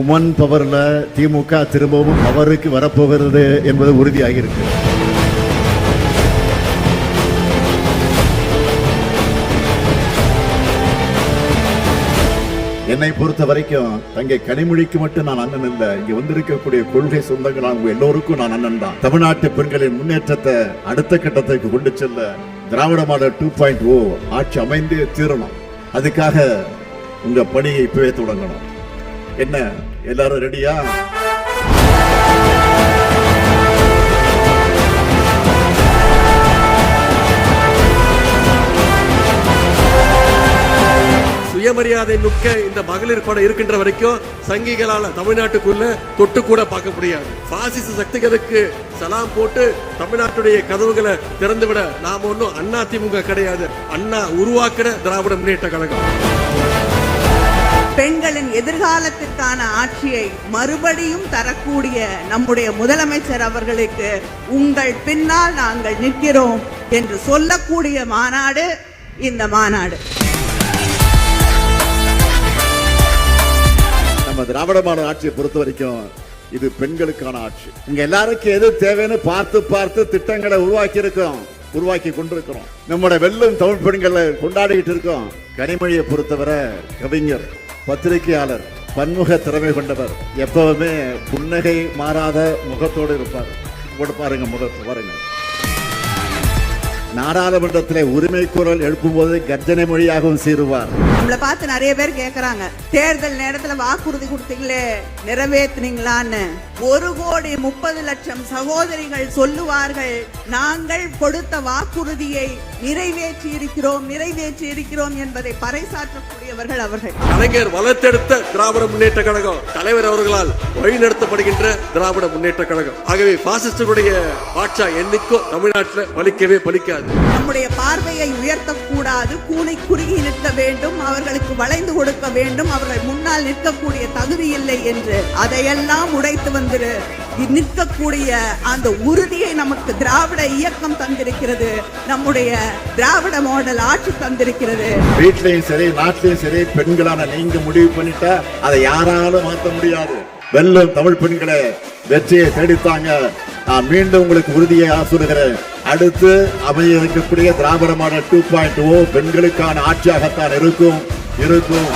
Woman பவர்ல திமுக திரும்பவும் பவருக்கு வரப்போகிறது என்பது உறுதியாகி இருக்கு என்னை பொறுத்த வரைக்கும் தங்கை கனிமொழிக்கு மட்டும் நான் அண்ணன் இல்லை இங்க வந்திருக்கக்கூடிய கொள்கை சொந்தங்கள் அவங்க எல்லோருக்கும் நான் அண்ணன் தான். தமிழ்நாட்டு பெண்களின் முன்னேற்றத்தை அடுத்த கட்டத்துக்கு கொண்டு செல்ல Dravida model two point O ஆட்சி அமைந்தே தீரணும். அதுக்காக உங்க பணியை இப்பவே தொடங்கணும். என்ன? எல்லாரும் ரெடியா சுயமரியாதை மிக்க இந்த மகளிர் படம் இருக்கின்ற வரைக்கும் சங்கிகளால தமிழ்நாட்டுக்குள்ள தொட்டு கூட பார்க்க முடியாது. பாசிச சக்திகளுக்கு சலாம் போட்டு தமிழ்நாட்டுடைய கதவுகளை திறந்து விட நாம ஒன்றும் அண்ணா திமுக கிடையாது. அண்ணா உருவாக்குற திராவிட முன்னேற்ற கழகம். பெண்களின் எதிர்காலத்திற்கான ஆட்சியை மறுபடியும் தரக்கூடிய நம்முடைய முதலமைச்சர் அவர்களுக்கு உங்கள் பின்னால் நாங்கள் நிற்கிறோம் என்று சொல்லக்கூடிய மாநாடு இந்த மாநாடு. நம்ம திராவிட மாடல் ஆட்சியை பொறுத்த வரைக்கும் இது பெண்களுக்கான ஆட்சி. உங்க எல்லாருக்கும் எது தேவைன்னு பார்த்து பார்த்து திட்டங்களை உருவாக்கி இருக்கோம் உருவாக்கி கொண்டிருக்கிறோம். நம்முடைய வெல்லும் தமிழ் பெண்களை கொண்டாடிட்டு இருக்கோம். கனிமொழியை பொறுத்தவரை கவிஞர். பத்திரிகையாளர் பன்முக திறமை கொண்டவர். எப்பவுமே புன்னகை மாறாத முகத்தோடு இருப்பார். கூட பாருங்க முகத்தை பாருங்க. நாடாளுமன்றத்திலே உரிமை குரல் எழுப்பும்போது கர்ஜனை மொழியாகவும் சீருவார். நம்மளை பார்த்து நிறைய பேர் கேக்குறாங்க. தேர்தல் நேரத்துல வாக்குறுதி கொடுத்தீங்களே நிறைவேத்துனீங்களான்னு. ஒரு கோடி முப்பது லட்சம் சகோதரிகள் சொல்லுவார்கள் நாங்கள் கொடுத்த வாக்குறுதியை நிறைவேற்றி இருக்கிறோம் நிறைவேற்றி இருக்கிறோம் என்பதை பறைசாற்றக்கூடியவர்கள் அவர்கள். கலைஞர் வளர்த்தெடுத்த திராவிட முன்னேற்ற கழகம் தலைவர் அவர்களால் வழிநடத்தப்படுகின்ற திராவிட முன்னேற்ற கழகம். ஆகவே பாசிஸ்டுடைய பாட்சா என்னைக்கும் தமிழ்நாட்டில் பலிக்கவே பலிக்காது நம்முடைய பார்வையை உயர்த்தக்கூடாது கூனை குறுகி நிற்க வேண்டும் அவர்களுக்கு வளைந்து கொடுக்க வேண்டும் அவர்கள் முன்னால் நிற்கக்கூடிய தகுதி இல்லை என்று. அதையெல்லாம் உடைத்து வந்து நிற்கக்கூடிய அந்த உறுதியை நமக்கு திராவிட இயக்கம் தந்திருக்கிறது. நம்முடைய திராவிட மாடல் ஆட்சி தந்திருக்கிறது. வீட்லயும் சரி நாட்டிலையும் சரி பெண்களான நீங்க முடிவு பண்ணிட்டா அதை யாராலும் மாற்ற முடியாது. வெல்லும் தமிழ் பெண்களை வெற்றியை தேடித்தாங்க. நான் மீண்டும் உங்களுக்கு உறுதியை ஆசுறுகிறேன் அடுத்து அமைய இருக்கக்கூடிய Dravida model two point O oh பெண்களுக்கான ஆட்சியாகத்தான் இருக்கும். இருக்கும்.